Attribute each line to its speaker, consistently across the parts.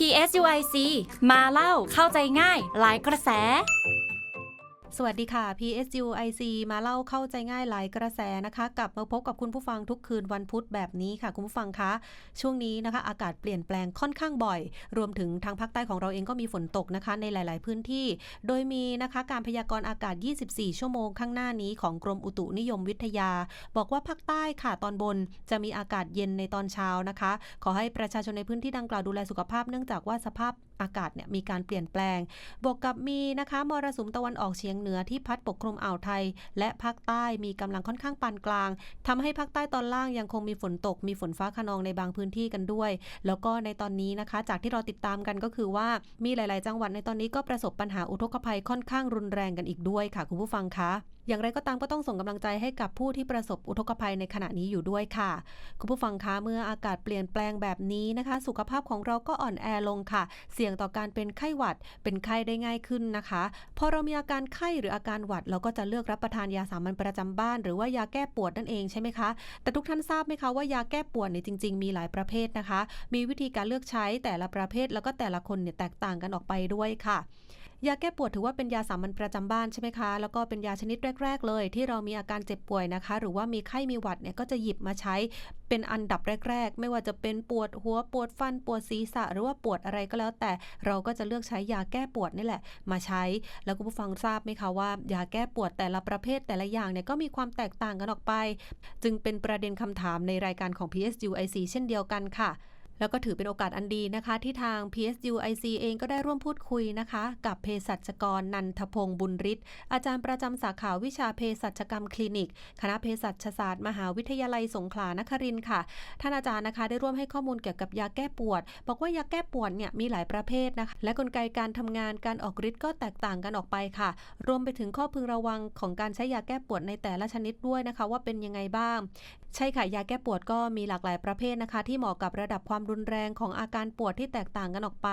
Speaker 1: PSUIC มาเล่าเข้าใจง่าย หลายกระแส
Speaker 2: สวัสดีค่ะ PSU IC มาเล่าเข้าใจง่ายหลายกระแสนะคะ กลับมาพบกับคุณผู้ฟังทุกคืนวันพุธแบบนี้ค่ะ คุณผู้ฟังคะ ช่วงนี้นะคะ อากาศเปลี่ยนแปลงค่อนข้างบ่อย รวมถึงทางภาคใต้ของเราเองก็มีฝนตกนะคะ ในหลาย ๆ พื้นที่ โดยมีนะคะการพยากรณ์อากาศ 24 ชั่วโมงข้างหน้านี้ของกรมอุตุนิยมวิทยา บอกว่าภาคใต้ค่ะตอนบนจะมีอากาศเย็นในตอนเช้านะคะ ขอให้ประชาชนในพื้นที่ดังกล่าวดูแลสุขภาพเนื่องจากว่าสภาพอากาศเนี่ยมีการเปลี่ยนแปลง บวกกับมีนะคะมรสุมตะวันออกเฉียงเหนือที่พัดปกคลุมอ่าวไทย และภาคใต้มีกำลังค่อนข้างปานกลางทำให้ภาคใต้ตอนล่างยังคงมีฝนตก มีฝนฟ้าขนองในบางพื้นที่กันด้วย แล้วก็ในตอนนี้นะคะ จากที่เราติดตามกันก็คือว่ามีหลาย ๆ จังหวัดในตอนนี้ก็ประสบปัญหาอุทกภัยค่อนข้างรุนแรงกันอีกด้วยค่ะคุณผู้ฟังคะอย่างไรก็ตามก็ต้องส่งกำลังใจให้กับผู้ที่ประสบอุทกภัยในขณะนี้อยู่ด้วยค่ะ คุณผู้ฟังคะเมื่ออากาศเปลี่ยนแปลงแบบนี้นะคะ สุขภาพของเราก็อ่อนแอลงค่ะ เสี่ยงต่อการเป็นไข้หวัด เป็นไข้ได้ง่ายขึ้นนะคะพอเรามีอาการไข้หรืออาการหวัด เราก็จะเลือกรับประทานยาสามัญประจำบ้าน หรือว่ายาแก้ปวดนั่นเองใช่ไหมคะ แต่ทุกท่านทราบไหมคะว่ายาแก้ปวดเนี่ยจริง ๆ มีหลายประเภทนะคะ มีวิธีการเลือกใช้แต่ละประเภทแล้วก็แต่ละคนเนี่ยแตกต่างกันออกไปด้วยค่ะ ยาแก้ปวดถือว่าเป็นยาสามัญประจำบ้านใช่ไหมคะ แล้วก็เป็นยาชนิดแรก ๆ เลย ที่เรามีอาการเจ็บป่วยนะคะ หรือว่ามีไข้มีหวัดเนี่ยก็จะหยิบมาใช้เป็นอันดับแรก ๆ ไม่ว่าจะเป็นปวดหัวปวดฟันปวดศีรษะ หรือว่าปวดอะไรก็แล้ว แต่เราก็จะเลือกใช้ยาแก้ปวดนี่แหละ มาใช้ แล้วคุณผู้ฟังทราบไหมคะว่ายาแก้ปวดแต่ละประเภทแต่ละอย่างเนี่ยก็มีความแตกต่างกันออกไป จึงเป็นประเด็นคำถามในรายการของ PSU IC เช่นเดียวกันค่ะ แล้วก็ถือเป็นโอกาสอันดีนะคะ ที่ทาง PSU IC เองก็ได้ร่วมพูดคุยนะคะ กับเภสัชกรนันทพงศ์บุญฤทธิ์อาจารย์ประจำสาขาวิชาเภสัชกรรมคลินิก คณะเภสัชศาสตร์มหาวิทยาลัยสงขลานครินทร์ค่ะ ท่านอาจารย์นะคะ ได้ร่วมให้ข้อมูลเกี่ยวกับยาแก้ปวด บอกว่ายาแก้ปวดเนี่ยมีหลายประเภทนะคะ และกลไกการทำงานการออกฤทธิ์ก็แตกต่างกันออกไปค่ะ รวมไปถึงข้อพึงระวังของการใช้ยาแก้ปวดในแต่ละชนิดด้วยนะคะ ว่าเป็นยังไงบ้าง ใช่ค่ะยาแก้ปวดก็มีหลากหลายประเภทนะคะ ที่เหมาะกับระดับความรุนแรงของอาการปวดที่แตกต่างกันออกไป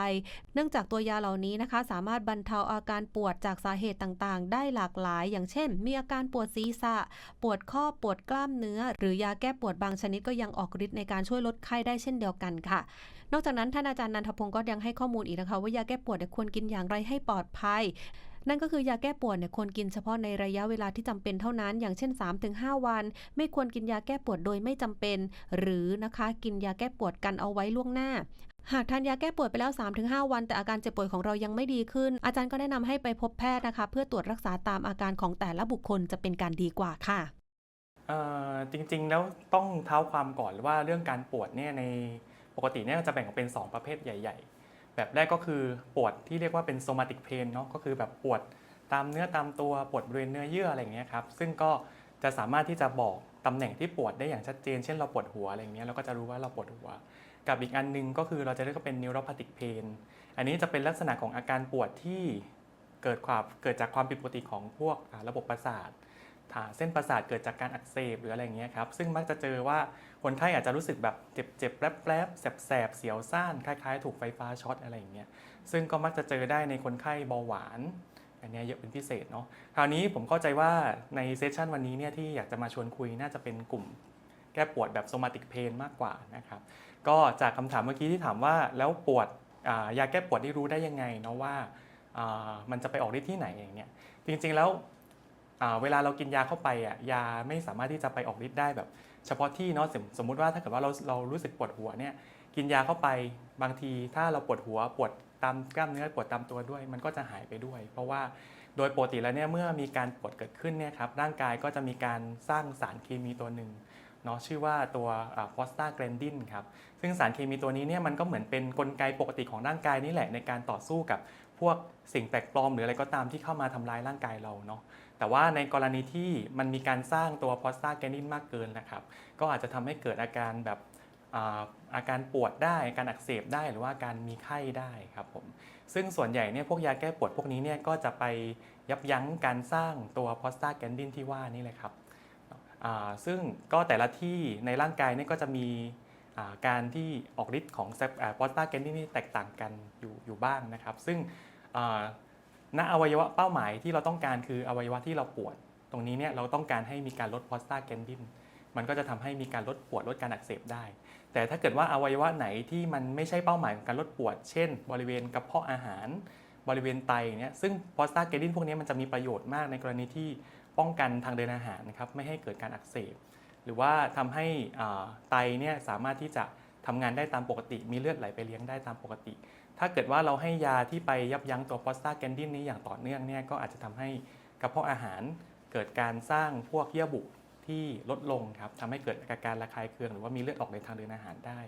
Speaker 2: เนื่องจากตัวยาเหล่านี้นะคะ สามารถบรรเทาอาการปวดจากสาเหตุต่างๆ ได้หลากหลาย อย่างเช่น มีอาการปวดศีรษะ ปวดข้อปวดกล้ามเนื้อ หรือยาแก้ปวดบางชนิดก็ยังออกฤทธิ์ในการช่วยลดไข้ได้เช่นเดียวกันค่ะ นอกจากนั้นท่านอาจารย์นันทพงศ์ก็ยังให้ข้อมูลอีกนะคะ ว่ายาแก้ปวดควรกินอย่างไรให้ปลอดภัย นั่นก็คือยาแก้ปวดเนี่ยควรกินเฉพาะในระยะเวลาที่จำเป็นเท่านั้น อย่างเช่น 3-5 วัน ไม่ควรกินยาแก้ปวดโดยไม่จำเป็น หรือนะคะกินยาแก้ปวดกันเอาไว้ล่วงหน้าหากทานยาแก้ปวดไปแล้ว 3-5 วัน แต่อาการเจ็บป่วยของเรายังไม่ดีขึ้น อาจารย์ก็แนะนำให้ไปพบแพทย์นะคะ เพื่อตรวจรักษาตามอาการของแต่ละบุคคลจะเป็นการดีกว่าค่ะ
Speaker 3: จริงๆแล้วต้องเท้าความก่อนว่าเรื่องการปวดเนี่ยในปกติเนี่ยจะแบ่งออกเป็น 2 ประเภทใหญ่ แบบแรกก็คือปวดที่เรียกว่าเป็น somatic pain เนาะก็คือแบบปวดตามเนื้อตามตัวปวดบริเวณเนื้อเยื่ออะไรอย่างเงี้ยครับซึ่งก็จะสามารถที่จะบอกตำแหน่งที่ปวดได้อย่างชัดเจน เช่นเราปวดหัวอะไรอย่างเงี้ยเราก็จะรู้ว่าเราปวดหัว กับอีกอันหนึงก็คือเราจะเรียกว่าเป็น neuropathic pain อันนี้จะเป็นลักษณะของอาการปวดที่เกิดความเกิดจากความผิดปกติของพวกระบบประสาทอ่าเส้นประสาทเกิดจากการอักเสบหรืออะไรเงี้ยครับซึ่งมักจะเจอว่า คนไข้อาจจะรู้สึกแบบเจ็บเจ็บแป๊บแป๊บแสบแสบเสียวซ่านคล้ายๆ ถูกไฟฟ้าช็อตอะไรอย่างเงี้ยซึ่งก็มักจะเจอได้ในคนไข้เบาหวานอันนี้เยอะเป็นพิเศษเนาะคราวนี้ผมเข้าใจว่าในเซสชันวันนี้เนี่ยที่อยากจะมาชวนคุยน่าจะเป็นกลุ่มแก้ปวดแบบ somatic pain มากกว่านะครับก็จากคำถามเมื่อกี้ที่ถามว่าแล้วปวดอ่ายาแก้ปวดที่รู้ได้ยังไงเนาะว่ามันจะไปออกฤทธิ์ที่ไหนอย่างเงี้ยจริงๆแล้วเวลาเรากินยาเข้าไปอะยาไม่สามารถที่จะไปออกฤทธิ์ได้แบบ เฉพาะที่เนาะสมสมมุติว่าถ้าเกิดว่าเราเรารู้สึกปวดหัวเนี่ยกินยาเข้าไปบางทีถ้าเราปวดหัวปวดตามกล้ามเนื้อปวดตามตัวด้วย มันก็จะหายไปด้วย เพราะว่าโดยปกติแล้วเนี่ยเมื่อมีการปวดเกิดขึ้นเนี่ยครับร่างกายก็จะมีการสร้างสารเคมีตัวหนึ่งเนาะชื่อว่าตัวโพสตาแกรนดินครับซึ่งสารเคมีตัวนี้เนี่ยมันก็เหมือนเป็นกลไกปกติของร่างกายนี่แหละในการต่อสู้กับพวกสิ่งแปลกปลอมหรืออะไรก็ตามที่เข้ามาทำลายร่างกายเราเนาะ แต่ว่าในกรณีที่มันมีการสร้างตัวโพสตาแกนินมากเกินนะครับ ก็อาจจะทำให้เกิดอาการแบบอาการปวดได้อาการอักเสบได้หรือว่าการมีไข้ได้ครับผมซึ่งส่วนใหญ่เนี่ยพวกยาแก้ปวดพวกนี้เนี่ยก็จะไปยับยั้งการสร้างตัวโพสตาแกนินที่ว่านี่เลยครับซึ่งก็แต่ละที่ในร่างกายเนี่ยก็จะมีาการที่ออกฤทธิ์ของโพสตาแกนินที่แตกต่างกันอยู่อยู่บ้างนะครับ ซึ่ง ณอวัยวะเป้าหมายที่เราต้องการคืออวัยวะที่เราปวด ตรงนี้เนี่ยเราต้องการให้มีการลดโพสตาแกนดินมันก็จะทำให้มีการลดปวดลดการอักเสบได้ แต่ถ้าเกิดว่าอวัยวะไหนที่มันไม่ใช่เป้าหมายของการลดปวด เช่น บริเวณกระเพาะอาหาร บริเวณไตเนี่ยซึ่งพอสตาเกดินพวกนี้มันจะมีประโยชน์มากในกรณีที่ป้องกันทางเดินอาหารนะครับไม่ให้เกิดการอักเสบ หรือว่าทำให้ไตเนี่ยสามารถที่จะทำงานได้ตามปกติ มีเลือดไหลไปเลี้ยงได้ตามปกติ ถ้าเกิดว่าเราให้ยาที่ไปยับยั้งตัวพอสตาแกนดินนี้อย่างต่อเนื่องเนี่ยก็อาจจะทำให้กระเพาะอาหารเกิดการสร้างพวกเยื่อบุที่ลดลงครับทำให้เกิดอาการระคายเคืองหรือว่ามีเลือดออกในทางเดินอาหารได้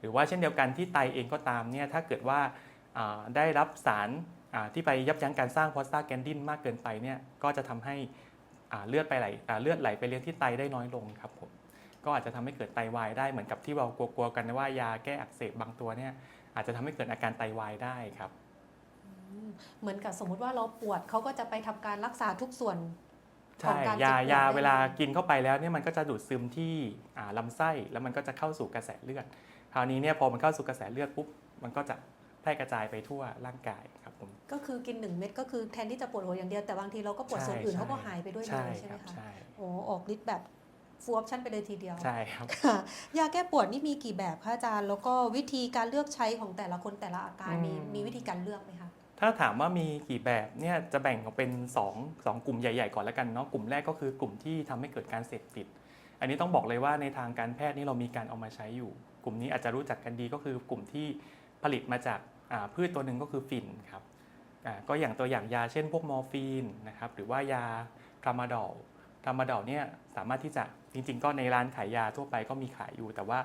Speaker 3: หรือว่าเช่นเดียวกันที่ไตเองก็ตามเนี่ยถ้าเกิดว่าได้รับสารที่ไปยับยั้งการสร้างพอสตาแกนดินมากเกินไปเนี่ยก็จะทำให้เลือดไปไหลเลือดไหลไปเลี้ยงที่ไตได้น้อยลงครับผมก็อาจจะทำให้เกิดไตวายได้เหมือนกับที่เรากลัวๆกันว่ายาแก้อักเสบบางตัวเนี่ย อาจจะทำให้เกิดอาการไตวายได้ครับ
Speaker 2: อืมเหมือนกับสมมุติว่าเราปวดเขาก็จะไปทำการรักษาทุกส่วน ขอ
Speaker 3: ใช่
Speaker 2: งการ
Speaker 3: ยา
Speaker 2: เจ็บปวด
Speaker 3: ยา
Speaker 2: ได้
Speaker 3: เวลากินเข้าไปแล้วเนี่ยมันก็จะดูดซึมที่อ่าลำไส้แล้วมันก็จะเข้าสู่กระแสเลือด คราวนี้เนี่ยพอมันเข้าสู่กระแสเลือดปุ๊บมันก็จะแพร่กระจายไปทั่วร่างกายครับผม
Speaker 2: ก็คือกิน1เม็ดก็คือแทนที่จะปวดหัวอย่างเดียวแต่บางทีเราก็ปวดส่วนอื่น
Speaker 3: ใช่
Speaker 2: เขาก็หายไปด้วยเล
Speaker 3: ใช่
Speaker 2: ยใช่ไห
Speaker 3: ค
Speaker 2: ม
Speaker 3: รับ
Speaker 2: คะ
Speaker 3: ใช่
Speaker 2: โอ้ออกฤทธิ์แบบ ฟูออปชั่นไปเลยทีเดียว
Speaker 3: ใช่ครับ
Speaker 2: ค่ะยาแก้ปวดนี่มีกี่แบบคะอาจารย์ แล้วก็วิธีการเลือกใช้ของแต่ละคนแต่ละอาการมี
Speaker 3: อืม
Speaker 2: มีวิธีการเลือกไหมคะ
Speaker 3: ถ้าถามว่ามีกี่แบบเนี่ยจะแบ่งออกเป็น2งกลุ่มใหญ่ ๆ ก่อนแล้วกันเนาะกลุ่มแรกก็คือกลุ่มที่ทำให้เกิดการเสพติด อันนี้ต้องบอกเลยว่าในทางการแพทย์นี่เรามีการเอามาใช้อยู่ กลุ่มนี้อาจจะรู้จักกันดีก็คือกลุ่มที่ผลิตมาจากอ่าพืชตัวหนึ่งก็คือฝิ่นครับอ่าก็อย่างตัวอย่างยาเช่นพวกมอร์ฟีนนะครับหรือว่ายาทรามาดอล ทรามาดอลเนี่ยสามารถที่จะจริง ๆ ก็ในร้านขายยาทั่วไปก็มีขายอยู่ แต่ว่า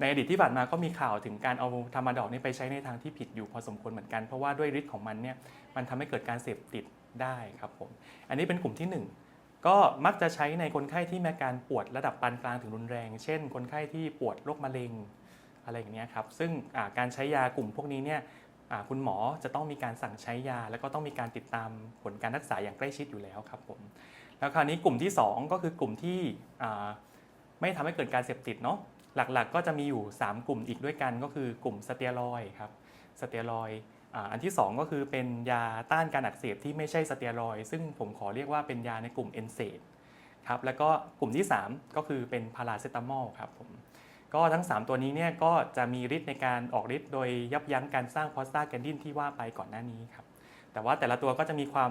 Speaker 3: ในอดีตที่ผ่านมาก็มีข่าวถึงการเอาธรรมดอกนี่ไปใช้ในทางที่ผิดอยู่พอสมควรเหมือนกันเพราะว่าด้วยฤทธิ์ของมันเนี่ยมันทำให้เกิดการเสพติดได้ครับผมอันนี้เป็นกลุ่มที่ 1ก็มักจะใช้ในคนไข้ที่มีอาการปวดระดับปานกลางถึงรุนแรง เช่น คนไข้ที่ปวดโรคมะเร็งอะไรอย่างเงี้ยครับ ซึ่งการใช้ยากลุ่มพวกนี้เนี่ยคุณหมอจะต้องมีการสั่งใช้ยา แล้วก็ต้องมีการติดตามผลการรักษาอย่างใกล้ชิดอยู่แล้วครับผม แล้วคราวนี้กลุ่มที่ 2 ก็คือกลุ่มที่ไม่ทำให้เกิดการเสพติดเนาะหลักๆ ก็จะมีอยู่ 3 กลุ่มอีกด้วยกันก็คือกลุ่มสเตียรอยครับสเตียรอยอันที่ 2 ก็คือเป็นยาต้านการอักเสบที่ไม่ใช่สเตียรอยซึ่งผมขอเรียกว่าเป็นยาในกลุ่มเอนเซดครับแล้วก็กลุ่มที่ 3 ก็คือเป็นพาราเซตามอลครับผมก็ทั้ง 3 ตัวนี้เนี่ยก็จะมีฤทธิ์ในการออกฤทธิ์โดยยับยั้งการสร้างพอสตาแกนดินที่ว่าไปก่อนหน้านี้ครับแต่ว่าแต่ละตัวก็จะมีความ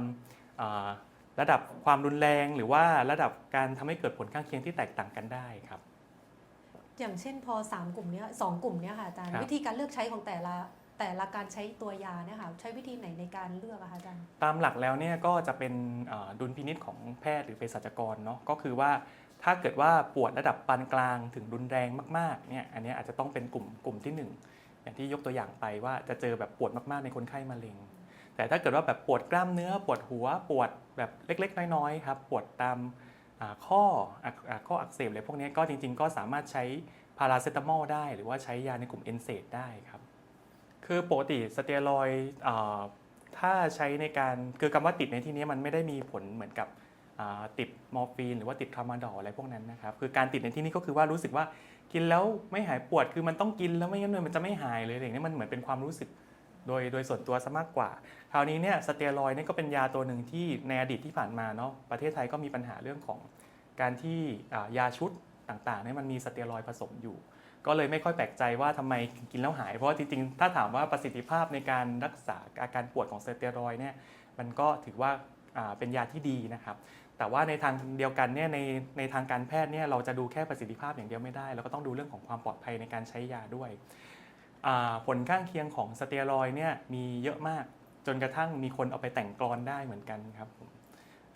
Speaker 3: ระดับความรุนแรงหรือว่าระดับการทำให้เกิดผลข้างเคียงที่แตกต่างกันได้ครับ
Speaker 2: อย่างเช่นพอ 3 กลุ่มเนี้ยสองกลุ่มเนี้ยค่ะอาจารย์
Speaker 3: ครับ
Speaker 2: วิธีการเลือกใช้ของแต่ละแต่ละการใช้ตัวยาเนี่ยค่ะใช้วิธีไหนในการเลือกอะคะอาจารย์
Speaker 3: ตามหลักแล้วเนี่ยก็จะเป็นเอ่อดุลพินิษของแพทย์หรือเภสัชกรเนาะก็คือว่าถ้าเกิดว่าปวดระดับปานกลางถึงรุนแรงมากๆเนี่ยอันเนี้ยอาจจะต้องเป็นกลุ่มกลุ่มที่ 1 อย่างที่ยกตัวอย่างไปว่าจะเจอแบบปวดมากๆในคนไข้มะเร็ง แต่ถ้าเกิดว่าแบบปวดกล้ามเนื้อ ปวดหัวปวดแบบเล็ก ๆ น้อยๆครับปวดตามข้อข้ออักเสบอะไรพวกนี้ก็จริง ๆ ก็สามารถใช้พาราเซตามอลได้ หรือว่าใช้ยาในกลุ่มเอนเซดได้ครับคือปกติสเตียรอยอ่าถ้าใช้ในการคือคำว่าติดในที่นี้มันไม่ได้มีผลเหมือนกับติดมอร์ฟีนหรือว่าติดทรามาดอลอะไรพวกนั้นนะครับคือการติดในที่นี้ก็คือว่ารู้สึกว่ากินแล้วไม่หายปวดคือมันต้องกินแล้วไม่งั้นมันจะไม่หายเลยอย่างนี้มันเหมือนเป็นความรู้สึก โดยโดยส่วนตัวซะมากกว่า คราวนี้เนี่ยสเตียรอยนี่ก็เป็นยาตัวหนึ่งที่ในอดีตที่ผ่านมาเนาะประเทศไทยก็มีปัญหาเรื่องของการที่ยาชุดต่างๆเนี่ยมันมีสเตียรอยผสมอยู่ ก็เลยไม่ค่อยแปลกใจว่าทำไมกินแล้วหาย เพราะว่าจริงๆ ถ้าถามว่าประสิทธิภาพในการรักษาอาการปวดของสเตียรอยเนี่ยมันก็ถือว่าเป็นยาที่ดีนะครับ แต่ว่าในทางเดียวกันเนี่ยในในทางการแพทย์เนี่ยเราจะดูแค่ประสิทธิภาพอย่างเดียวไม่ได้ เราก็ต้องดูเรื่องของความปลอดภัยในการใช้ยาด้วย ผลข้างเคียงของสเตียรอยด์เนี่ยมีเยอะมากจนกระทั่งมีคนเอาไปแต่งกลอนได้เหมือนกันครับผม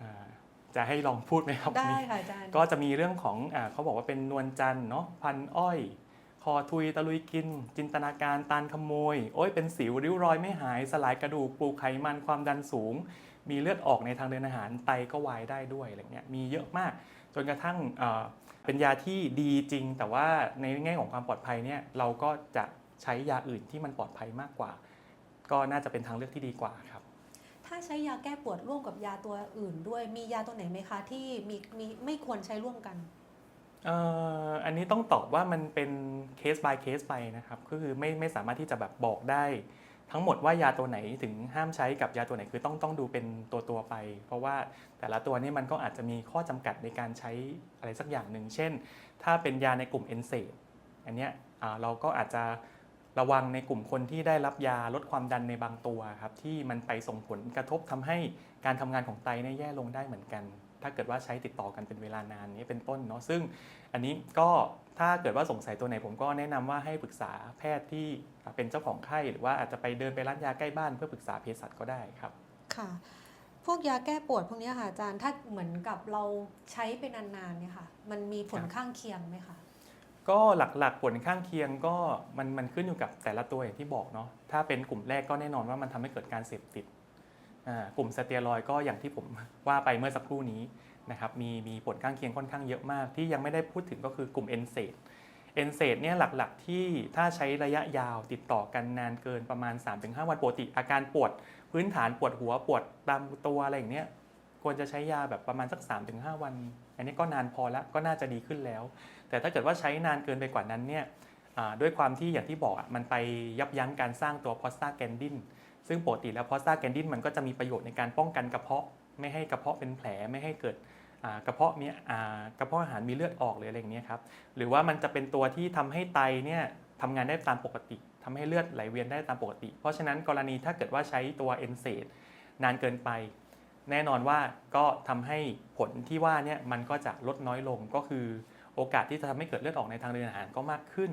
Speaker 3: อ่าจะให้ลองพูดไหมครับ
Speaker 2: ได้
Speaker 3: มี
Speaker 2: ค่ะอาจารย์
Speaker 3: ก็จะมีเรื่องของอาเขาบอกว่าเป็นนวลจันทร์เนาะพันอ้อย คอทุยตะลุยกิน จินตนาการตานขโมย โอ้ยเป็นสิวริ้วรอยไม่หาย สลายกระดูกปลูกไขมันความดันสูง มีเลือดออกในทางเดินอาหารไตก็วายได้ด้วยอะไรเงี้ยมีเยอะมาก จนกระทั่งเอ่อเป็นยาที่ดีจริง แต่ว่าในแง่ของความปลอดภัยเนี่ยเราก็จะ ใช้ยาอื่นที่มันปลอดภัยมากกว่า ก็น่าจะเป็นทางเลือกที่ดีกว่าครับ
Speaker 2: ถ้าใช้ยาแก้ปวดร่วมกับยาตัวอื่นด้วยมียาตัวไหนไหมคะที่มีมีไม่ควรใช้ร่วมกัน
Speaker 3: เอ่ออันนี้ต้องตอบว่ามันเป็นเคส by เคสไปนะครับก็คือไม่ไม่สามารถที่จะแบบบอกได้ ทั้งหมดว่ายาตัวไหนถึงห้ามใช้กับยาตัวไหนคือต้องต้องดูเป็นตัวตัวๆไป เพราะว่าแต่ละตัวเนี่ยมันก็อาจจะมีข้อจำกัดในการใช้อะไรสักอย่างหนึ่งเช่น ถ้าเป็นยาในกลุ่มเอนเซดอันเนี้ยอ่าเราก็อาจจะ ระวังในกลุ่มคนที่ได้รับยาลดความดันในบางตัวครับที่มันไปส่งผลกระทบทำให้การทำงานของไตเนี่ยแย่ลงได้เหมือนกัน ถ้าเกิดว่าใช้ติดต่อกันเป็นเวลานานนี้เป็นต้นเนาะซึ่งอันนี้ก็ถ้าเกิดว่าสงสัยตัวไหนผมก็แนะนำว่าให้ปรึกษาแพทย์ที่เป็นเจ้าของไข้หรือว่าอาจจะไปเดินไปร้านยาใกล้บ้านเพื่อปรึกษาเภสัชก็ได้ครับ
Speaker 2: ค่ะพวกยาแก้ปวดพวกเนี้ยค่ะอาจารย์ถ้าเหมือนกับเราใช้ไปนานๆเนี่ยค่ะ มันมีผล
Speaker 3: ครับ
Speaker 2: ข้างเคียงไหมคะ
Speaker 3: ก็หลักๆผลข้างเคียงก็มันมันขึ้นอยู่กับแต่ละตัวอย่างที่บอกเนาะถ้าเป็นกลุ่มแรกก็แน่นอนว่ามันทำให้เกิดการเสพติดกลุ่มสเตียรอยก็อย่างที่ผมว่าไปเมื่อสักครู่นี้นะครับมีมีผลข้างเคียงค่อนข้างเยอะมาก ที่ยังไม่ได้พูดถึงก็คือกลุ่มเอนเซดเอนเซดเนี่ยหลักๆ ที่ถ้าใช้ระยะยาวติดต่อกันนานเกินประมาณ 3-5 วันปกติ อาการปวดพื้นฐานปวดหัวปวดตามตัวอะไรอย่างเนี้ยควรจะใช้ยาแบบประมาณสัก 3-5 วัน อันนี้ก็นานพอแล้วก็น่าจะดีขึ้นแล้ว แต่ถ้าเกิดว่าใช้นานเกินไปกว่านั้นเนี่ยด้วยความที่อย่างที่บอกมันไปยับยั้งการสร้างตัวพอสตาแกนดินซึ่งปกติแล้วพอสตาแกนดินมันก็จะมีประโยชน์ในการป้องกันกระเพาะไม่ให้กระเพาะเป็นแผลไม่ให้เกิดกระเพาะมีอ่ากระเพาะอาหารมีเลือดออกหรืออะไรอย่างเงี้ยครับหรือว่ามันจะเป็นตัวที่ทำให้ไตเนี่ยทำงานได้ตามปกติทำให้เลือดไหลเวียนได้ตามปกติ เพราะฉะนั้นกรณีถ้าเกิดว่าใช้ตัวเอนเซดนานเกินไป แน่นอนว่าก็ทำให้ผลที่ว่าเนี่ยมันก็จะลดน้อยลงก็คือ โอกาสที่จะทำให้เกิดเลือดออกในทางเดินอาหารก็มากขึ้น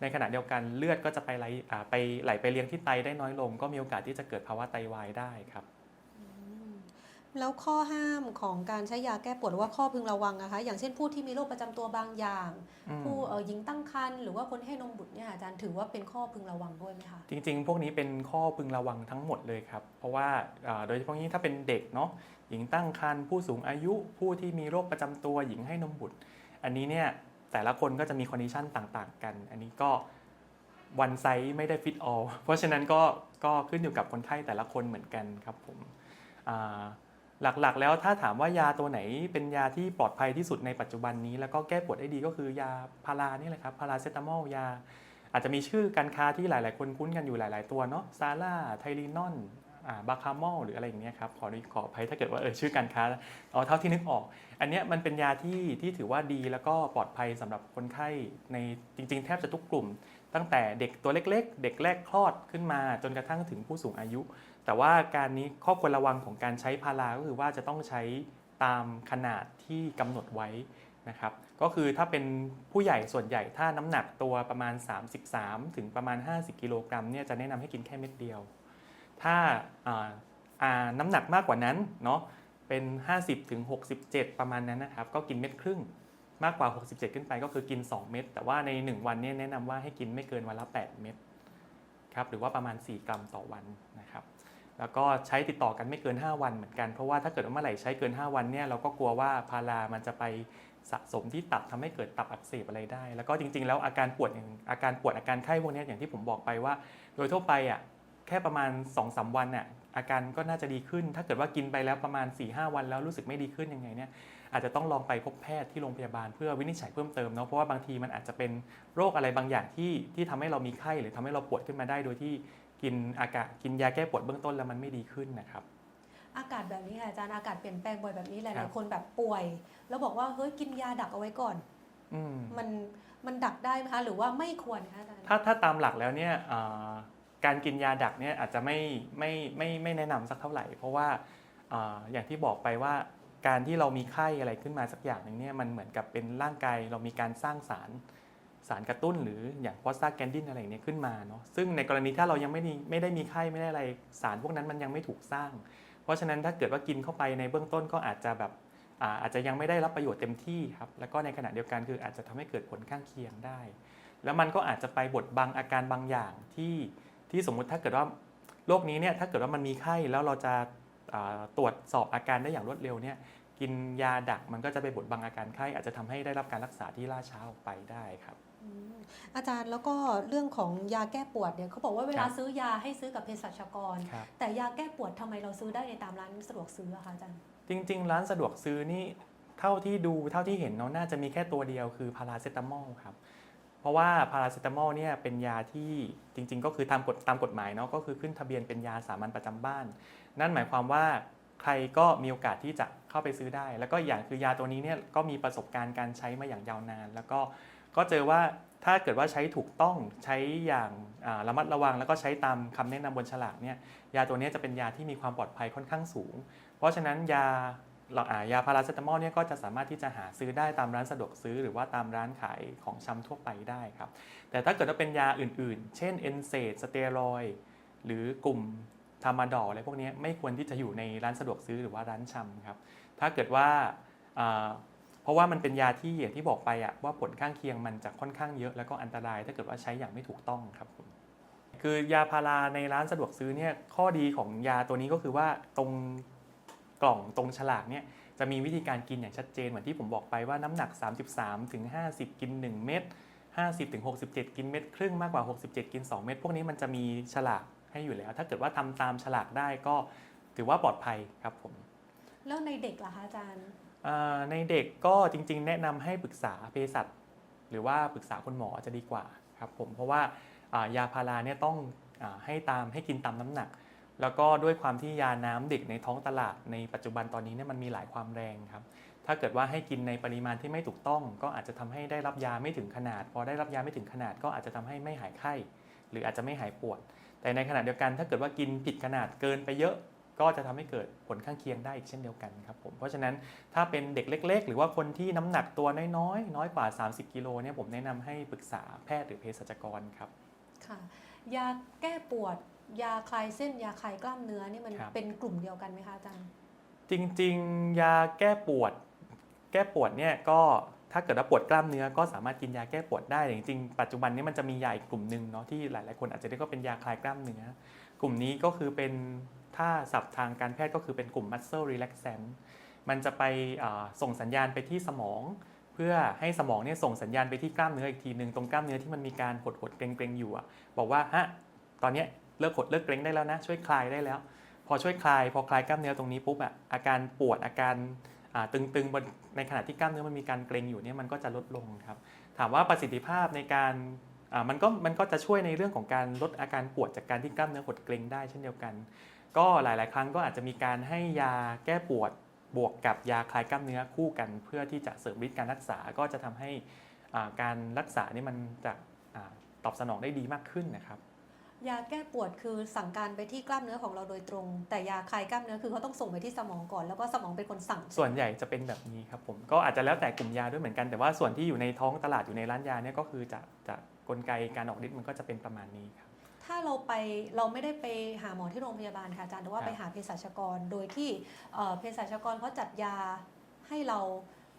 Speaker 3: ในขณะเดียวกันเลือดก็จะไปไหลอ่าไปไหลไปเลี้ยงที่ไตได้น้อยลง ก็มีโอกาสที่จะเกิดภาวะไตวายได้ครับ
Speaker 2: แล้วข้อห้ามของการใช้ยาแก้ปวดหรือว่าข้อพึงระวังนะคะ อย่างเช่นผู้ที่มีโรคประจำตัวบางอย่าง
Speaker 3: อืม
Speaker 2: ผู้เอ่อหญิงตั้งครรภ์หรือว่าคนที่ให้นมบุตรเนี่ยอาจารย์ถือว่าเป็นข้อพึงระวังด้วยไหมคะ
Speaker 3: จริงๆ พวกนี้เป็นข้อพึงระวังทั้งหมดเลยครับ เพราะว่าอ่าโดยเฉพาะยิ่งถ้าเป็นเด็กเนาะหญิงตั้งครรภ์ผู้สูงอายุผู้ที่มีโรคประจำตัวหญิงให้นมบุตร อันนี้เนี่ยแต่ละคนก็จะมีคอนดิชันต่างๆ กัน อันนี้ก็วันไซส์ไม่ได้ฟิตออลเพราะฉะนั้นก็ก็ขึ้นอยู่กับคนไข้แต่ละคนเหมือนกันครับผมหลักๆ แล้วถ้าถามว่ายาตัวไหนเป็นยาที่ปลอดภัยที่สุดในปัจจุบันนี้ แล้วก็แก้ปวดได้ดีก็คือยาพารานี่แหละครับพาราเซตามอลยา อาจจะมีชื่อการค้าที่หลาย ๆ คนคุ้นกันอยู่หลาย ๆ ตัวเนาะซาร่าไทลีนอน บาคามอลหรืออะไรอย่างเงี้ยครับขอขออภัยถ้าเกิดว่าเออชื่อการค้าเอาเท่าที่นึกออก อันเนี้ยมันเป็นยาที่ที่ถือว่าดีแล้วก็ปลอดภัยสำหรับคนไข้ในจริง ๆ แทบจะทุกกลุ่ม ตั้งแต่เด็กตัวเล็ก ๆ เด็กแรกคลอดขึ้นมา จนกระทั่งถึงผู้สูงอายุ แต่ว่าการนี้ข้อควรระวังของการใช้พาราก็คือว่าจะต้องใช้ตามขนาดที่กำหนดไว้นะครับก็คือถ้าเป็นผู้ใหญ่ส่วนใหญ่ถ้าน้ำหนักตัวประมาณ 33 ถึงประมาณ 50 กิโลกรัมเนี่ยจะแนะนำให้กินแค่เม็ดเดียว ถ้าาาน้ำหนักมากกว่านั้นเนาะเป็น 50ถึง67 ประมาณนั้นนะครับ ก็กินเม็ดครึ่งมากกว่า 67 ขึ้นไปก็คือกิน 2 เม็ดแต่ว่าใน 1 วันเนี่ยแนะนำว่าให้กินไม่เกินวันละ 8 เม็ดครับหรือว่าประมาณ 4 กรัมต่อวันนะครับแล้วก็ใช้ติดต่อกันไม่เกิน 5 วันเหมือนกัน เพราะว่าถ้าเกิดว่าเมื่อไหร่ใช้เกิน 5 วันเนี่ยเราก็กลัวว่าพารามันจะไปสะสมที่ตับทำให้เกิดตับอักเสบอะไรได้ แล้วก็จริงๆ แล้วอาการปวดอย่างอาการปวดอาการไข้พวกนี้อย่างที่ผมบอกไปว่า โดยทั่วไปอะ แค่ประมาณ2-3วันน่ะอาการก็น่าจะดีขึ้น ถ้าเกิดว่ากินไปแล้วประมาณ4-5วันแล้วรู้สึกไม่ดีขึ้นยังไงเนี่ยอาจจะต้องลองไปพบแพทย์ที่โรงพยาบาลเพื่อวินิจฉัยเพิ่มเติมเนาะเพราะว่าบางทีมันอาจจะเป็นโรคอะไรบางอย่างที่ที่ทำให้เรามีไข้หรือทำให้เราปวดขึ้นมาได้โดยที่กินอากาศกินยาแก้ปวดเบื้องต้นแล้วมันไม่ดีขึ้นนะครับ
Speaker 2: อากาศแบบนี้ค่ะอาจารย์อากาศเปลี่ยนแปลงบ่อยแบบนี้ห
Speaker 3: ครั
Speaker 2: ลาย
Speaker 3: บ
Speaker 2: ๆคนแบบป่วย แล้วบอกว่าเฮ้ยกินยาดักเอาไว้ก่อน
Speaker 3: อืม
Speaker 2: มันมันดักได้ไหมคะหรือว่าไม่ควรคะอาจารย์
Speaker 3: ถ้าถ้าตามหลักแล้วเนี่ยอ่า การกินยาดักเนี่ยอาจจะไม่ไม่ไม่ไม่แนะนำสักเท่าไหร่ เพราะว่าอย่างที่บอกไปว่าการที่เรามีไข้อะไรขึ้นมาสักอย่างหนึ่งเนี่ยมันเหมือนกับเป็นร่างกายเรามีการสร้างสารสารกระตุ้นหรืออย่างพอสตาแกนดินอะไรเนี้ยขึ้นมาเนาะซึ่งในกรณีถ้าเรายังไม่ไม่ได้มีไข้ไม่ได้อะไรสารพวกนั้นมันยังไม่ถูกสร้าง เพราะฉะนั้นถ้าเกิดว่ากินเข้าไปในเบื้องต้นก็อาจจะแบบอาอาจจะยังไม่ได้รับประโยชน์เต็มที่ครับแล้วก็ในขณะเดียวกันคืออาจจะทำให้เกิดผลข้างเคียงได้ แล้วมันก็อาจจะไปบดบังอาการบางอย่างที่ ที่สมมุติถ้าเกิดว่าโรคนี้เนี่ยถ้าเกิดว่ามันมีไข้แล้วเราจะอ่าตรวจสอบอาการได้อย่างรวดเร็วเนี่ยกินยาดักมันก็จะไปบดบังอาการไข้ อาจจะทำให้ได้รับการรักษาที่ล่าช้าออกไปได้ครับ
Speaker 2: อืมอาจารย์แล้วก็เรื่องของยาแก้ปวดเนี่ยเขาบอกว่าเวลา
Speaker 3: ครับ
Speaker 2: ซื้อยาให้ซื้อกับเภสัชกร
Speaker 3: ครับ
Speaker 2: แต่ยาแก้ปวดทำไมเราซื้อได้ในตามร้านสะดวกซื้ออะคะอาจารย์
Speaker 3: จริง ๆ ร้านสะดวกซื้อนี่เท่าที่ดูเท่าที่เห็นเนาะน่าจะมีแค่ตัวเดียวคือพาราเซตามอลครับ เพราะว่าพาราเซตามอลเนี่ยเป็นยาที่จริง ๆ ก็คือตามกฎตามกฎหมายเนาะก็คือขึ้นทะเบียนเป็นยาสามัญประจำบ้าน นั่นหมายความว่าใครก็มีโอกาสที่จะเข้าไปซื้อได้ แล้วก็อย่างคือยาตัวนี้เนี่ยก็มีประสบการณ์การใช้มาอย่างยาวนาน แล้วก็ก็เจอว่าถ้าเกิดว่าใช้ถูกต้องใช้อย่างระมัดระวัง แล้วก็ใช้ตามคำแนะนำบนฉลากเนี่ยยาตัวนี้จะเป็นยาที่มีความปลอดภัยค่อนข้างสูง เพราะฉะนั้นยา เราอ่ายาพาราเซตามอลเนี่ยก็จะสามารถที่จะหาซื้อได้ตามร้านสะดวกซื้อ หรือว่าตามร้านขายของชำทั่วไปได้ครับ แต่ถ้าเกิดว่าเป็นยาอื่นๆ เช่นเอนเซดสเตียรอยหรือกลุ่มทามาดอลอะไรพวกนี้ไม่ควรที่จะอยู่ในร้านสะดวกซื้อหรือว่าร้านชำครับ ถ้าเกิดว่าเพราะว่ามันเป็นยาที่อย่างที่บอกไปอะว่าผลข้างเคียงมันจะค่อนข้างเยอะแล้วก็อันตราย ถ้าเกิดว่าใช้อย่างไม่ถูกต้องครับคือยาพาราในร้านสะดวกซื้อเนี่ยข้อดีของยาตัวนี้ก็คือว่าตรง กล่องตรงฉลากเนี่ยจะมีวิธีการกินอย่างชัดเจนเหมือนที่ผมบอกไปว่าน้ำหนัก 33ถึง50 กิน 1 เม็ด50ถึง67 กินเม็ดครึ่งมากกว่า 67 กิน 2 เม็ดพวกนี้มันจะมีฉลากให้อยู่แล้ว ถ้าเกิดว่าทำตามฉลากได้ก็ถือว่าปลอดภัยครับผม
Speaker 2: แล้วในเด็กล่ะคะอาจารย์
Speaker 3: อ่าในเด็กก็จริง ๆ แนะนำให้ปรึกษาเภสัชหรือว่าปรึกษาคุณหมอจะดีกว่าครับผมเพราะว่าอ่ายาพาราเนี่ยต้องอาให้ตามให้กินตามน้ำหนัก แล้วก็ด้วยความที่ยาน้ำเด็กในท้องตลาดในปัจจุบันตอนนี้เนี่ยมันมีหลายความแรงครับถ้าเกิดว่าให้กินในปริมาณที่ไม่ถูกต้อง ก็อาจจะทำให้ได้รับยาไม่ถึงขนาด พอได้รับยาไม่ถึงขนาดก็อาจจะทำให้ไม่หายไข้ หรืออาจจะไม่หายปวด แต่ในขณะเดียวกัน ถ้าเกิดว่ากินผิดขนาดเกินไปเยอะ ก็จะทำให้เกิดผลข้างเคียงได้อีกเช่นเดียวกันครับผมเพราะฉะนั้นถ้าเป็นเด็กเล็ก ๆ หรือว่าคนที่น้ำหนักตัวน้อยๆน้อยกว่า 30 กิโลเนี่ยผมแนะนำให้ปรึกษาแพทย์หรือเภสัชกรครับ
Speaker 2: ค่ะยาแก้ปวด ยาคลายเส้นยาคลายกล้ามเนื้อนี่มัน
Speaker 3: ครับ
Speaker 2: เป็นกลุ่มเดียวกันไหมคะอาจารย์
Speaker 3: จริงๆ ยาแก้ปวด แก้ปวดเนี่ยก็ถ้าเกิดว่าปวดกล้ามเนื้อก็สามารถกินยาแก้ปวดได้แต่จริงๆ ปัจจุบันนี้มันจะมียาอีกกลุ่มหนึ่งเนาะที่หลายๆคนอาจจะเรียกว่าเป็นยาคลายกล้ามเนื้อ กลุ่มนี้ก็คือเป็นถ้าศัพท์ทางการแพทย์ก็คือเป็นกลุ่ม muscle relaxant มันจะไปอ่าส่งสัญญาณไปที่สมอง เพื่อให้สมองเนี่ยส่งสัญญาณไปที่กล้ามเนื้ออีกทีหนึ่งตรงกล้ามเนื้อที่มันมีการหดหดๆเกร็งๆอยู่อะบอกว่าฮะตอนเนี้ย เลิกหดเลิกเกร็งได้แล้วนะ ช่วยคลายได้แล้ว พอช่วยคลาย พอคลายกล้ามเนื้อตรงนี้ปุ๊บอะอาการปวดอาการตึงๆบนในขณะที่กล้ามเนื้อมันมีการเกร็งอยู่เนี่ยมันก็จะลดลงครับ ถามว่าประสิทธิภาพในการมันก็มันก็จะช่วยในเรื่องของการลดอาการปวดจากการที่กล้ามเนื้อหดเกร็งได้เช่นเดียวกัน ก็หลาย ๆ ครั้งก็อาจจะมีการให้ยาแก้ปวดบวกกับยาคลายกล้ามเนื้อคู่กัน เพื่อที่จะเสริมฤทธิ์การรักษาก็จะทำให้การรักษานี่มันจะตอบสนองได้ดีมากขึ้นนะครับ
Speaker 2: ยาแก้ปวดคือสั่งการไปที่กล้ามเนื้อของเราโดยตรง แต่ยาคลายกล้ามเนื้อคือเขาต้องส่งไปที่สมองก่อนแล้วก็สมองเป็นคนสั่ง
Speaker 3: ส่วนใหญ่จะเป็นแบบนี้ครับผมก็อาจจะแล้วแต่กลุ่มยาด้วยเหมือนกันแต่ว่าส่วนที่อยู่ในท้องตลาดอยู่ในร้านยาเนี่ยก็คือจะจะกลไกการออกฤทธิ์มันก็จะเป็นประมาณนี้ครับ
Speaker 2: ถ้าเราไปเราไม่ได้ไปหาหมอที่โรงพยาบาลค่ะอาจารย์แต่ว่า
Speaker 3: ครับ
Speaker 2: ไปหาเภสัชกร โดยที่เอ่อเภสัชกรเขาจัดยาให้เรา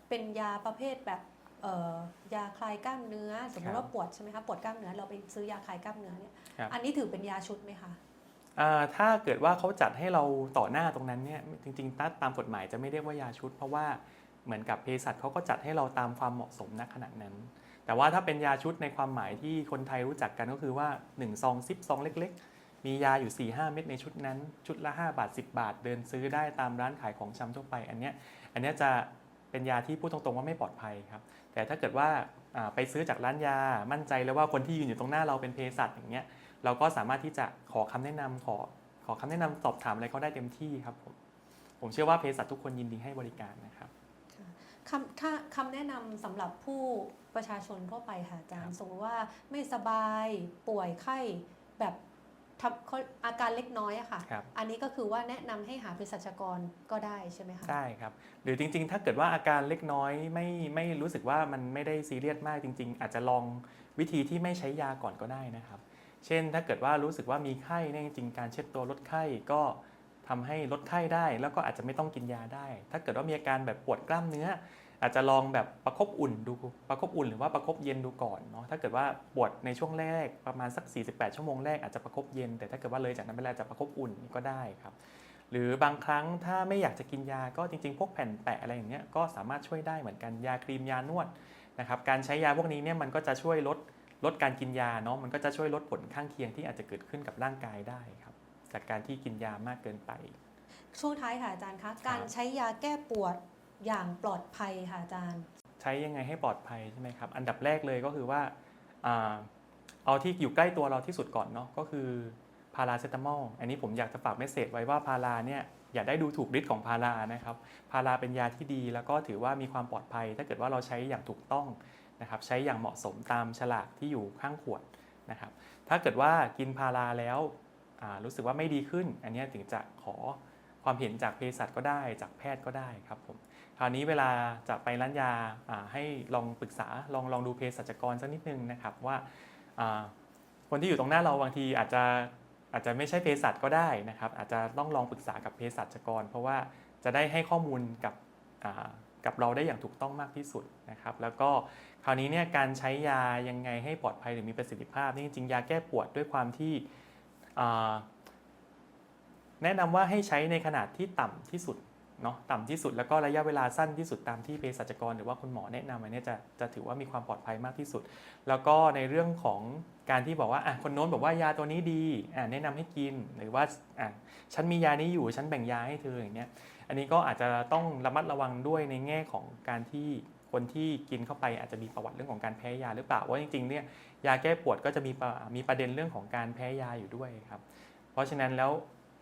Speaker 2: เป็นยาประเภทแบบเอ่อ ยาคลายกล้ามเนื้อ สมมติว่าปวดใช่ไหมคะปวดกล้ามเนื้อเราไปซื้อยาคลายกล้ามเนื้อเนี่ย
Speaker 3: ครับ
Speaker 2: อันนี้ถือเป็นยาชุดไหมคะ
Speaker 3: อ่าถ้าเกิดว่าเขาจัดให้เราต่อหน้าตรงนั้นเนี่ยจริงๆตาตามกฎหมายจะไม่เรียกว่ายาชุด เพราะว่าเหมือนกับเภสัชเขาก็จัดให้เราตามความเหมาะสมณขณะนั้น แต่ว่าถ้าเป็นยาชุดในความหมายที่คนไทยรู้จักกันก็คือว่า1ซองซิปซองเล็ก ๆ มียาอยู่ 4 5 เม็ดในชุดนั้น ชุดละ 5 บาท 10 บาท เดินซื้อได้ตามร้านขายของชำทั่วไปอันเนี้ยอันเนี้ยจะเป็นยาที่พูดตรงๆว่าไม่ปลอดภัยครับ แต่ถ้าเกิดว่าอ่าไปซื้อจากร้านยา มั่นใจแล้วว่าคนที่ยืนอยู่ตรงหน้าเราเป็นเภสัชอย่างเงี้ย เราก็สามารถที่จะขอคำแนะนำขอขอคำแนะนำสอบถามอะไรเขาได้เต็มที่ครับผม ผมเชื่อว่าเภสัชทุกคนยินดีให้บริการนะครับ
Speaker 2: คำถ้าคำแนะนำสำหรับผู้ประชาชนทั่วไปค่ะอาจาร
Speaker 3: ครั
Speaker 2: ย์
Speaker 3: บ
Speaker 2: สมมติว่าไม่สบายป่วยไข้แบบ ทำเขาอาการเล็กน้อยอะค่ะ
Speaker 3: ครับ
Speaker 2: อันนี้ก็คือว่าแนะนำให้หาเภสัชกรก็ได้ใช่ไหมคะ
Speaker 3: ได้ครับ หรือจริงๆ ถ้าเกิดว่าอาการเล็กน้อยไม่ไม่รู้สึกว่ามันไม่ได้ซีเรียสมากจริง ๆ อาจจะลองวิธีที่ไม่ใช้ยาก่อนก็ได้นะครับ เช่นถ้าเกิดว่ารู้สึกว่ามีไข้เนี่ยจริงๆการเช็ดตัวลดไข้ก็ทำให้ลดไข้ได้ แล้วก็อาจจะไม่ต้องกินยาได้ ถ้าเกิดว่ามีอาการแบบปวดกล้ามเนื้อ อาจจะลองแบบประคบอุ่นดูประคบอุ่นหรือว่าประคบเย็นดูก่อนเนาะถ้าเกิดว่าปวดในช่วงแรกประมาณสัก 48 ชั่วโมงแรกอาจจะประคบเย็น แต่ถ้าเกิดว่าเลยจากนั้นไปแล้วอาจจะประคบอุ่นก็ได้ครับหรือบางครั้งถ้าไม่อยากจะกินยาก็จริงๆ พวกแผ่นแปะอะไรอย่างเงี้ยก็สามารถช่วยได้เหมือนกันยาครีมยานวดนะครับการใช้ยาพวกนี้เนี่ยมันก็จะช่วยลดลดการกินยาเนาะมันก็จะช่วยลดผลข้างเคียงที่อาจจะเกิดขึ้นกับร่างกายได้ครับจากการที่กินยามากเกินไป
Speaker 2: ช่วงท้ายค่ะอาจารย์คะการใช้ยาแก้ปวด อย่างปลอดภัยค่ะอาจารย์
Speaker 3: ใช้ยังไงให้ปลอดภัยใช่ไหมครับ อันดับแรกเลยก็คือว่าอ่าเอาที่อยู่ใกล้ตัวเราที่สุดก่อนเนาะก็คือพาราเซตามอลอันนี้ผมอยากจะฝากเมสเซจไว้ว่าพาราเนี่ยอย่าได้ดูถูกฤทธิ์ของพารานะครับพาราเป็นยาที่ดีแล้วก็ถือว่ามีความปลอดภัย ถ้าเกิดว่าเราใช้อย่างถูกต้องนะครับใช้อย่างเหมาะสมตามฉลากที่อยู่ข้างขวดนะครับถ้าเกิดว่ากินพาราแล้วรู้สึกว่าไม่ดีขึ้น อันนี้ถึงจะขอความเห็นจากเภสัชก็ได้จากแพทย์ก็ได้ครับผม คราวนี้เวลาจะไปร้านยาให้ลองปรึกษาลองลองดูเภสัชกรสักนิดนึงนะครับว่าคนที่อยู่ตรงหน้าเราบางทีอาจจะอาจจะไม่ใช่เภสัชก็ได้นะครับ อาจจะต้องลองปรึกษากับเภสัชกร เพราะว่าจะได้ให้ข้อมูลกับกับเราได้อย่างถูกต้องมากที่สุดนะครับ แล้วก็คราวนี้เนี่ยการใช้ยายังไงให้ปลอดภัยหรือมีประสิทธิภาพนี่จริงยาแก้ปวดด้วยความที่แนะนำว่าให้ใช้ในขนาดที่ต่ำที่สุด เนาะต่ำที่สุดแล้วก็ระยะเวลาสั้นที่สุดตามที่เภสัชกร หรือว่าคุณหมอแนะนำอันเนี้ยจะจะถือว่ามีความปลอดภัยมากที่สุด แล้วก็ในเรื่องของการที่บอกว่าอะคนโน้นบอกว่ายาตัวนี้ดีอะแนะนำให้กินหรือว่าอะฉันมียานี้อยู่ฉันแบ่งยาให้เธออย่างเงี้ยอันนี้ก็อาจจะต้องระมัดระวังด้วยในแง่ของการที่คนที่กินเข้าไปอาจจะมีประวัติเรื่องของการแพ้ยาหรือเปล่าว่าจริงๆเนี่ยยาแก้ปวดก็จะมีมีประเด็นเรื่องของการแพ้ยาอยู่ด้วยครับเพราะฉะนั้นแล้ว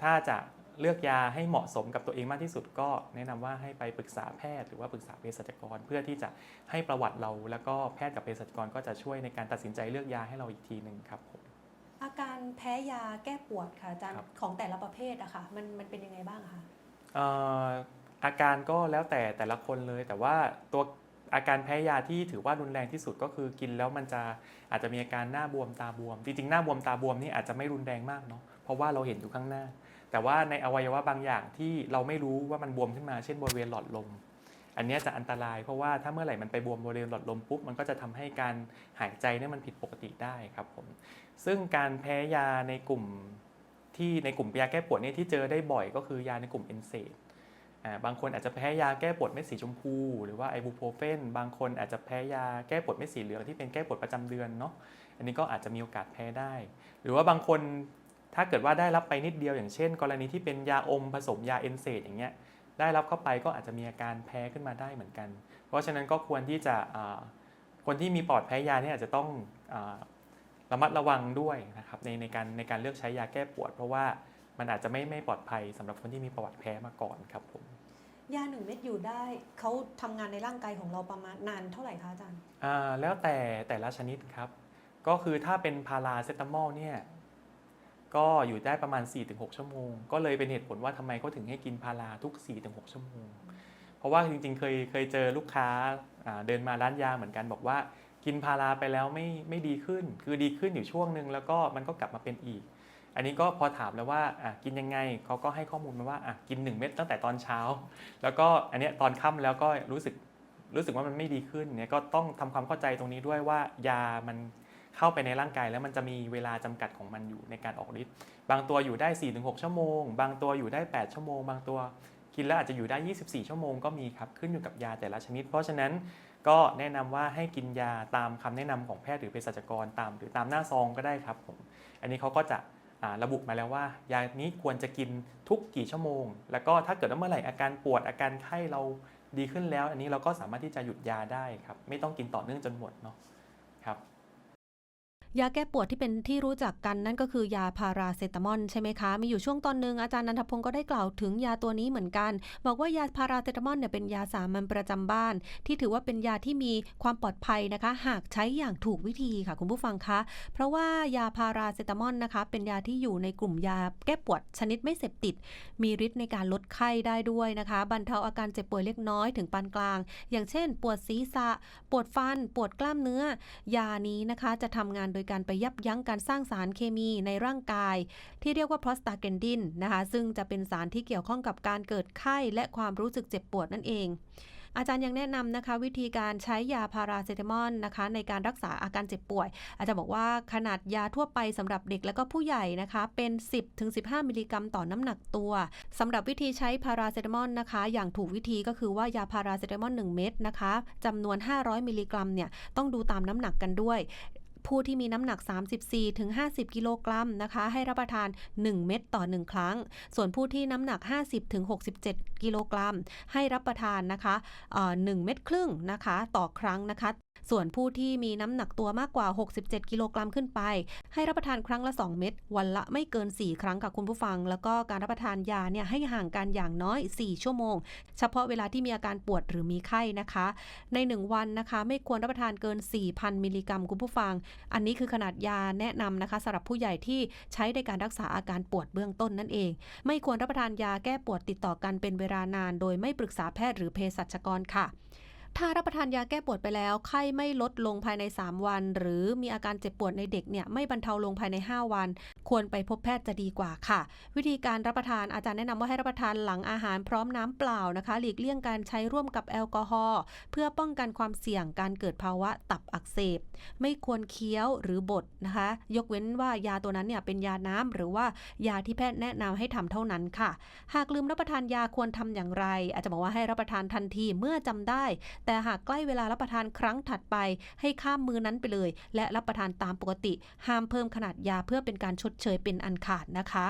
Speaker 3: ถ้าจะ เลือกยาให้เหมาะสมกับตัวเองมากที่สุดก็แนะนำว่าให้ไปปรึกษาแพทย์หรือว่าปรึกษาเภสัชกร เพื่อที่จะให้ประวัติเรา แล้วก็แพทย์กับเภสัชกรก็จะช่วยในการตัดสินใจเลือกยาให้เราอีกทีหนึ่งครับผม
Speaker 2: อาการแพ้ยาแก้ปวดค่ะอาจารย์
Speaker 3: ครับ
Speaker 2: ของแต่ละประเภทอะค่ะมันมันเป็นยังไงบ้างคะ
Speaker 3: เอ่ออาการก็แล้วแต่แต่ละคนเลย แต่ว่าตัวอาการแพ้ยาที่ถือว่ารุนแรงที่สุดก็คือกินแล้วมันจะอาจจะมีอาการหน้าบวมตาบวม จริงๆ หน้าบวมตาบวมนี่อาจจะไม่รุนแรงมากเนาะเพราะว่าเราเห็นอยู่ข้างหน้า แต่ว่าในอวัยวะบางอย่างที่เราไม่รู้ว่ามันบวมขึ้นมาเช่นบริเวณหลอดลม อันนี้จะอันตรายเพราะว่าถ้าเมื่อไหร่มันไปบวมบริเวณหลอดลมปุ๊บมันก็จะทำให้การหายใจเนี่ยมันผิดปกติได้ครับผมซึ่งการแพ้ยาในกลุ่มที่ในกลุ่มยาแก้ปวดเนี่ยที่เจอได้บ่อยก็คือยาในกลุ่มเอนเซดอ่าบางคนอาจจะแพ้ยาแก้ปวดเม็ดสีชมพู หรือว่าไอบูโพรเฟนบางคนอาจจะแพ้ยาแก้ปวดเม็ดสีเหลืองที่เป็นแก้ปวดประจำเดือนเนาะอันนี้ก็อาจจะมีโอกาสแพ้ได้ หรือว่าบางคน ถ้าเกิดว่าได้รับไปนิดเดียวอย่างเช่น กรณีที่เป็นยาอมผสมยาเอนเซดอย่างเงี้ยได้รับเข้าไปก็อาจจะมีอาการแพ้ขึ้นมาได้เหมือนกัน เพราะฉะนั้นก็ควรที่จะอ่าคนที่มีปอดแพ้ยาเนี่ยอาจจะต้องอาระมัดระวังด้วยนะครับในในการในการเลือกใช้ยาแก้ปวด เพราะว่ามันอาจจะไม่ไม่ปลอดภัยสำหรับคนที่มีประวัติแพ้มาก่อนครับผม
Speaker 2: ยาหนึ่งเม็ดอยู่ได้เขาทำงานในร่างกายของเราประมาณนานเท่าไหร่คะอาจารย์
Speaker 3: อ่าแล้วแต่แต่ละชนิดครับ ก็คือถ้าเป็นพาราเซตามอลเนี่ย ก็อยู่ได้ประมาณ 4-6 ชั่วโมง ก็เลยเป็นเหตุผลว่าทำไมเขาถึงให้กินพาราทุก 4-6 ชั่วโมง เพราะว่าจริงๆ เคยเคยเจอลูกค้าเดินมาร้านยาเหมือนกันบอกว่ากินพาราไปแล้วไม่ไม่ดีขึ้น คือดีขึ้นอยู่ช่วงหนึ่งแล้วก็มันก็กลับมาเป็นอีก อันนี้ก็พอถามแล้วว่ากินยังไงเขาก็ให้ข้อมูลมาว่ากิน 1 เม็ดตั้งแต่ตอนเช้า แล้วก็อันนี้ตอนค่ำแล้วก็รู้สึกรู้สึกว่ามันไม่ดีขึ้นเนี่ยก็ต้องทำความเข้าใจตรงนี้ด้วยว่ายามัน เข้าไปในร่างกายแล้วมันจะมีเวลาจำกัดของมันอยู่ในการออกฤทธิ์บางตัวอยู่ได้ 4-6 ชั่วโมง บางตัวอยู่ได้ 8 ชั่วโมง บางตัวกินแล้วอาจจะอยู่ได้ 24 ชั่วโมงก็มีครับขึ้นอยู่กับยาแต่ละชนิด เพราะฉะนั้นก็แนะนำว่าให้กินยาตามคำแนะนำของแพทย์หรือเภสัชกรตาม หรือตามหน้าซองก็ได้ครับผมอันนี้เขาก็จะระบุมาแล้วว่า ยานี้ควรจะกินทุกกี่ชั่วโมง แล้วก็ถ้าเกิดว่าเมื่อไหร่อาการปวดอาการไข้เราดีขึ้นแล้ว อันนี้เราก็สามารถที่จะหยุดยาได้ครับไม่ต้องกินต่อเนื่องจนหมดเนาะครับ
Speaker 2: ยาแก้ปวดที่เป็นที่รู้จักกันนั่นก็คือยาพาราเซตามอลใช่ไหมคะ มีอยู่ช่วงตอนหนึ่งอาจารย์นันทพงศ์ก็ได้กล่าวถึงยาตัวนี้เหมือนกัน บอกว่ายาพาราเซตามอลเนี่ยเป็นยาสามัญประจำบ้าน ที่ถือว่าเป็นยาที่มีความปลอดภัยนะคะ หากใช้อย่างถูกวิธีค่ะคุณผู้ฟังคะ เพราะว่ายาพาราเซตามอลนะคะ เป็นยาที่อยู่ในกลุ่มยาแก้ปวดชนิดไม่เสพติด มีฤทธิ์ในการลดไข้ได้ด้วยนะคะ บรรเทาอาการเจ็บป่วยเล็กน้อยถึงปานกลาง อย่างเช่น ปวดศีรษะ ปวดฟัน ปวดกล้ามเนื้อ ยานี้นะคะจะทำงานโดยการไปยับยั้งการสร้างสารเคมีในร่างกาย ที่เรียกว่าโพสตาเกนดินนะคะซึ่งจะเป็นสารที่เกี่ยวข้องกับการเกิดไข้และความรู้สึกเจ็บปวดนั่นเองอาจารย์ยังแนะนำนะคะวิธีการใช้ยาพาราเซตามอลนะคะในการรักษาอาการเจ็บป่วย อาจารย์บอกว่าขนาดยาทั่วไปสำหรับเด็กและก็ผู้ใหญ่นะคะเป็น 10-15 มิลลิกรัมต่อน้ำหนักตัวสำหรับวิธีใช้พาราเซตามอลนะคะ อย่างถูกวิธีก็คือว่ายาพาราเซตามอล1เม็ดนะคะจำนวน 500 มิลลิกรัมเนี่ยต้องดูตามน้ำหนักกันด้วย ผู้ที่มีน้ำหนัก 34-50 กิโลกรัมนะคะ ให้รับประทาน 1 เม็ดต่อ 1 ครั้ง ส่วนผู้ที่น้ำหนัก 50-67 กิโลกรัม ให้รับประทานนะคะเอ่อ1เม็ดครึ่งนะคะ ต่อครั้งนะคะ ส่วนผู้ที่มีน้ำหนักตัวมากกว่า 67 กิโลกรัมขึ้นไป ให้รับประทานครั้งละ 2 เม็ดวันละไม่เกิน 4 ครั้งค่ะคุณผู้ฟัง แล้วก็การรับประทานยาเนี่ยให้ห่างกันอย่างน้อย 4 ชั่วโมง เฉพาะเวลาที่มีอาการปวดหรือมีไข้นะคะ ใน 1 วันนะคะ ไม่ควรรับประทานเกิน 4,000 มิลลิกรัมคุณผู้ฟัง อันนี้คือขนาดยาแนะนำนะคะสำหรับผู้ใหญ่ที่ใช้ในการรักษาอาการปวดเบื้องต้นนั่นเอง ไม่ควรรับประทานยาแก้ปวดติดต่อกันเป็นเวลานาน โดยไม่ปรึกษาแพทย์หรือเภสัชกรค่ะ ถ้ารับประทานยาแก้ปวดไปแล้ว ไข้ไม่ลดลงภายใน 3 วัน หรือมีอาการเจ็บปวดในเด็กเนี่ยไม่บรรเทาลงภายใน 5 วัน ควรไปพบแพทย์จะดีกว่าค่ะ วิธีการรับประทานอาจารย์แนะนำว่าให้รับประทานหลังอาหารพร้อมน้ำเปล่านะคะ หลีกเลี่ยงการใช้ร่วมกับแอลกอฮอล์เพื่อป้องกันความเสี่ยงการเกิดภาวะตับอักเสบ ไม่ควรเคี้ยวหรือบดนะคะ ยกเว้นว่ายาตัวนั้นเนี่ยเป็นยาน้ำหรือว่ายาที่แพทย์แนะนำให้ทำเท่านั้นค่ะ หากลืมรับประทานยาควรทำอย่างไร อาจจะบอกว่าให้รับประทานทันทีเมื่อจำได้แต่หากใกล้เวลารับประทานครั้งถัดไป ให้ข้ามมือนั้นไปเลย และรับประทานตามปกติ ห้ามเพิ่มขนาดยาเพื่อเป็นการชดเชยเป็นอันขาดนะคะ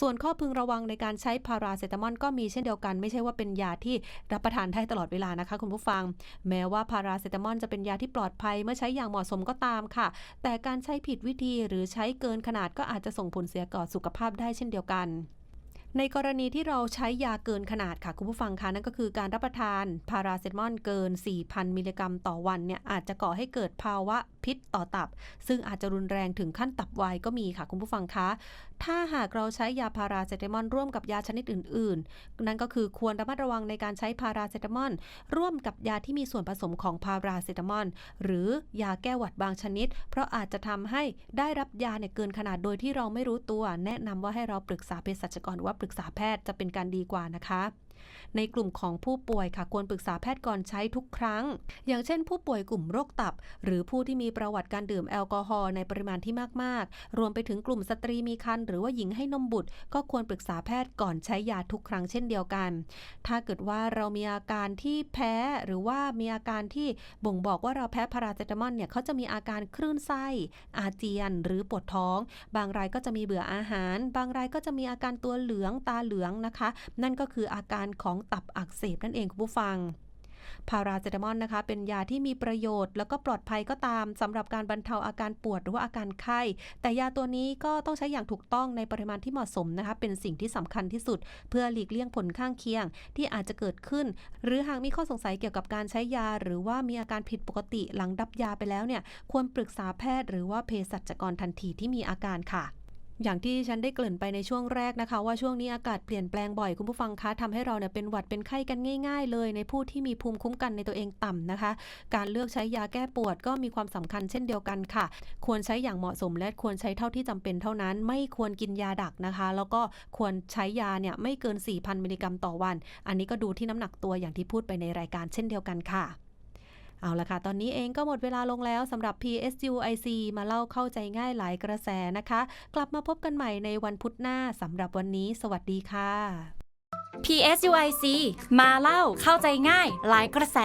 Speaker 2: ส่วนข้อพึงระวังในการใช้พาราเซตามอลก็มีเช่นเดียวกันไม่ใช่ว่าเป็นยาที่รับประทานได้ตลอดเวลานะคะ คุณผู้ฟัง แม้ว่าพาราเซตามอลจะเป็นยาที่ปลอดภัยเมื่อใช้อย่างเหมาะสมก็ตามค่ะ แต่การใช้ผิดวิธีหรือใช้เกินขนาดก็อาจจะส่งผลเสียต่อสุขภาพได้เช่นเดียวกัน ในกรณีที่เราใช้ยาเกินขนาดค่ะ คุณผู้ฟังคะนั่นก็คือการรับประทานพาราเซตามอลเกิน 4,000 มิลลิกรัมต่อวันเนี่ยอาจจะก่อให้เกิดภาวะพิษต่อตับ ซึ่งอาจจะรุนแรงถึงขั้นตับวายก็มีค่ะคุณผู้ฟังคะ ถ้าหากเราใช้ยาพาราเซตามอลร่วมกับยาชนิดอื่น ๆ นั่นก็คือควรระมัดระวังในการใช้พาราเซตามอลร่วมกับยาที่มีส่วนผสมของพาราเซตามอลหรือยาแก้หวัดบางชนิด เพราะอาจจะทำให้ได้รับยาเนี่ยเกินขนาดโดยที่เราไม่รู้ตัว แนะนำว่าให้เราปรึกษาเภสัชกรว่าปรึกษาแพทย์จะเป็นการดีกว่านะคะ ในกลุ่มของผู้ป่วยค่ะควรปรึกษาแพทย์ก่อนใช้ทุกครั้ง อย่างเช่น ผู้ป่วยกลุ่มโรคตับ หรือผู้ที่มีประวัติการดื่มแอลกอฮอล์ในปริมาณที่มาก ๆ รวมไปถึงกลุ่มสตรีมีครรภ์หรือว่าหญิงให้นมบุตร ก็ควรปรึกษาแพทย์ก่อนใช้ยาทุกครั้งเช่นเดียวกัน ถ้าเกิดว่าเรามีอาการที่แพ้หรือว่ามีอาการที่บ่งบอกว่าเราแพ้พาราเซตามอลเนี่ยเขาจะมีอาการคลื่นไส้ อาเจียน หรือปวดท้อง บางรายก็จะมีเบื่ออาหาร บางรายก็จะมีอาการตัวเหลืองตาเหลืองนะคะ นั่นก็คืออาการของตับอักเสบนั่นเองคุณผู้ฟัง พาราเซตามอลนะคะ เป็นยาที่มีประโยชน์ แล้วก็ปลอดภัยก็ตามสำหรับการบรรเทาอาการปวดหรือว่าอาการไข้ แต่ยาตัวนี้ก็ต้องใช้อย่างถูกต้องในปริมาณที่เหมาะสมนะคะ เป็นสิ่งที่สำคัญที่สุด เพื่อหลีกเลี่ยงผลข้างเคียง ที่อาจจะเกิดขึ้น หรือหากมีข้อสงสัยเกี่ยวกับการใช้ยา หรือว่ามีอาการผิดปกติหลังรับยาไปแล้วเนี่ยควรปรึกษาแพทย์ หรือว่าเภสัชกรทันทีที่มีอาการค่ะ อย่างที่ฉันได้เกริ่นไปในช่วงแรกนะคะ ว่าช่วงนี้อากาศเปลี่ยนแปลงบ่อยคุณผู้ฟังคะทำให้เราเนี่ยเป็นหวัดเป็นไข้กันง่าย ๆ เลยในผู้ที่มีภูมิคุ้มกันในตัวเองต่ำนะคะ การเลือกใช้ยาแก้ปวดก็มีความสำคัญเช่นเดียวกันค่ะ ควรใช้อย่างเหมาะสมและควรใช้เท่าที่จำเป็นเท่านั้น ไม่ควรกินยาดักนะคะ แล้วก็ควรใช้ยาเนี่ยไม่เกิน 4,000 มิลลิกรัมต่อวัน อันนี้ก็ดูที่น้ำหนักตัวอย่างที่พูดไปในรายการเช่นเดียวกันค่ะ เอาละค่ะ ตอนนี้เองก็หมดเวลาลงแล้วสำหรับ PSUIC มาเล่าเข้าใจง่ายหลายกระแสนะคะ กลับมาพบกันใหม่ในวันพุธหน้าสำหรับวันนี้ สวัสดีค่ะ
Speaker 1: PSUIC มาเล่าเข้าใจง่ายหลายกระแส